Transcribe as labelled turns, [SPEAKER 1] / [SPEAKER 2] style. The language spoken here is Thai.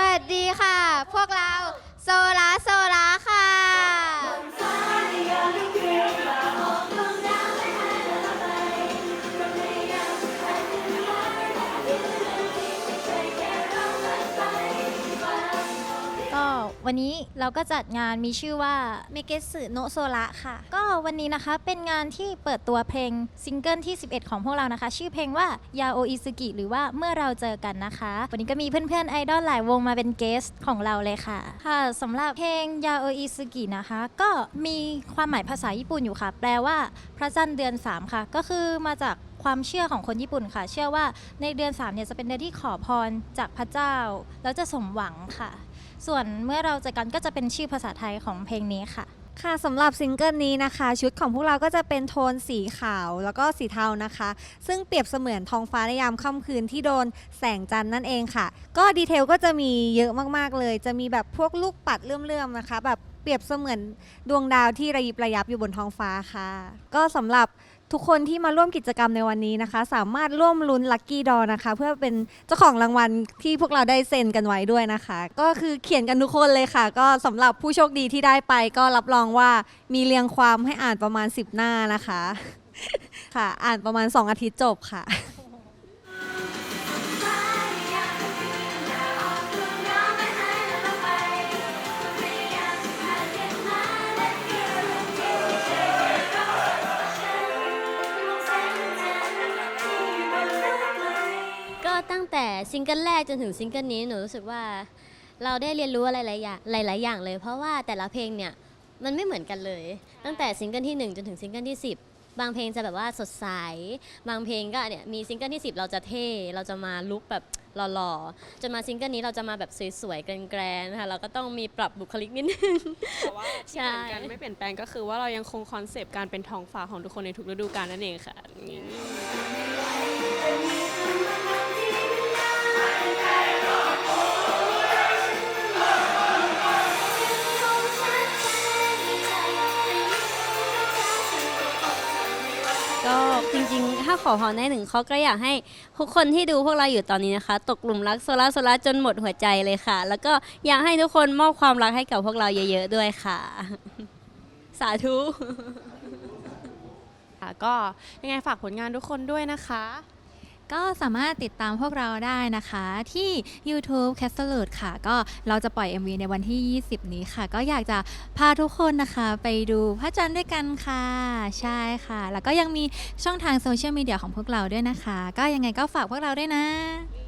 [SPEAKER 1] วัสดีค่ะ พวกเราโซลาโซลาค่ะ
[SPEAKER 2] วันนี้เราก็จัดงานมีชื่อว่าเมเกสึโนโซระค่ะ ก็วันนี้นะคะเป็นงานที่เปิดตัวเพลงซิงเกิลที่ 11 ของพวกเรานะคะ ชื่อเพลงว่ายาโออิซึกิหรือว่าเมื่อเราเจอกันนะคะ วันนี้ก็มีเพื่อนๆไอดอลหลายวงมาเป็นเกสของเราเลยค่ะ ค่ะสำหรับเพลงยาโออิซึกินะคะ ก็มีความหมายภาษาญี่ปุ่นอยู่ค่ะ แปลว่าพระจันทร์เดือน 3 ค่ะ ก็คือมาจาก ความเชื่อของคนญี่ปุ่นค่ะ เชื่อว่าในเดือน3เนี่ยจะเป็นเดือนที่ขอพรจากพระเจ้า แล้วจะสมหวังค่ะ ส่วนเมื่อเราเจอกันก็จะเป็นชื่อภาษาไทยของเพลงนี้ค่ะ
[SPEAKER 3] ค่ะสำหรับซิงเกิลนี้นะคะ ชุดของพวกเราก็จะเป็นโทนสีขาวแล้วก็สีเทานะคะ ซึ่งเปรียบเสมือนท้องฟ้าในยามค่ำคืนที่โดนแสงจันทร์นั่นเองค่ะ ก็ดีเทลก็จะมีเยอะมากๆเลย จะมีแบบพวกลูกปัดเลื่อมๆนะคะ แบบเปรียบเสมือนดวงดาวที่ระยิบระยับอยู่บนท้องฟ้าค่ะ ก็สำหรับ ทุกคนที่มาร่วมกิจกรรมในวันนี้นะคะ สามารถร่วมลุ้นลัคกี้ดอนะคะ เพื่อเป็นเจ้าของรางวัลที่พวกเราได้เซ็นกันไว้ด้วยนะคะ ก็คือเขียนกันทุกคนเลยค่ะ ก็สำหรับผู้โชคดีที่ได้ไป ก็รับรองว่ามีเรียงความให้อ่านประมาณ 10 หน้านะคะ ค่ะ อ่านประมาณ 2 อาทิตย์จบค่ะ
[SPEAKER 4] แต่ซิงเกิลแรกจนถึงซิงเกิลนี้หนูรู้สึกว่าเราได้เรียนรู้อะไรหลายอย่างหลาย ๆ อย่างเลย เพราะว่าแต่ละเพลงเนี่ยมันไม่เหมือนกันเลย ตั้งแต่ซิงเกิลที่ 1 จนถึงซิงเกิลที่ 10 บางเพลงจะแบบว่าสดใส บางเพลงก็เนี่ยมีซิงเกิลที่ 10 เราจะเท่ เราจะมาลุกแบบหล่อๆจนมาซิงเกิลนี้เราจะมาแบบสวยๆแกรนๆนะคะเราก็ต้องมีปรับบุคลิกนิดนึง
[SPEAKER 5] แต่ว่าที่เหมือนกัน
[SPEAKER 4] ใช่
[SPEAKER 5] ไม่เปลี่ยนแปลงก็คือว่าเรายังคงคอนเซปต์การเป็นทองฟ้าของทุกคนในทุกฤดูกาลนั่นเองค่ะ
[SPEAKER 4] ก็จริงๆ ถ้าขอพรได้หนึ่งข้อก็อยากให้ทุกคนที่ดูพวกเราอยู่ตอนนี้นะคะ ตกหลุมรักโซลาโซลาจนหมดหัวใจเลยค่ะ แล้วก็อยากให้ทุกคนมอบความรักให้กับพวกเราเยอะๆด้วยค่ะ สาธุ
[SPEAKER 5] ค่ะก็ยังไงฝากผลงานทุกคนด้วยนะคะ
[SPEAKER 2] ก็สามารถติดตามพวกเราได้นะคะที่ YouTube c a s t l e r ค่ะ ก็เราจะปล่อย MV ในวันที่ 20 นี้ค่ะ ก็อยากจะพาทุกคนนะคะ ไปดูพระจันทร์ด้วยกันค่ะ ใช่ค่ะ แล้วก็ยังมีช่องทางโซเชียลมีเดียของพวกเราด้วยนะคะ ก็ยังไงก็ฝากพวกเราด้วยนะ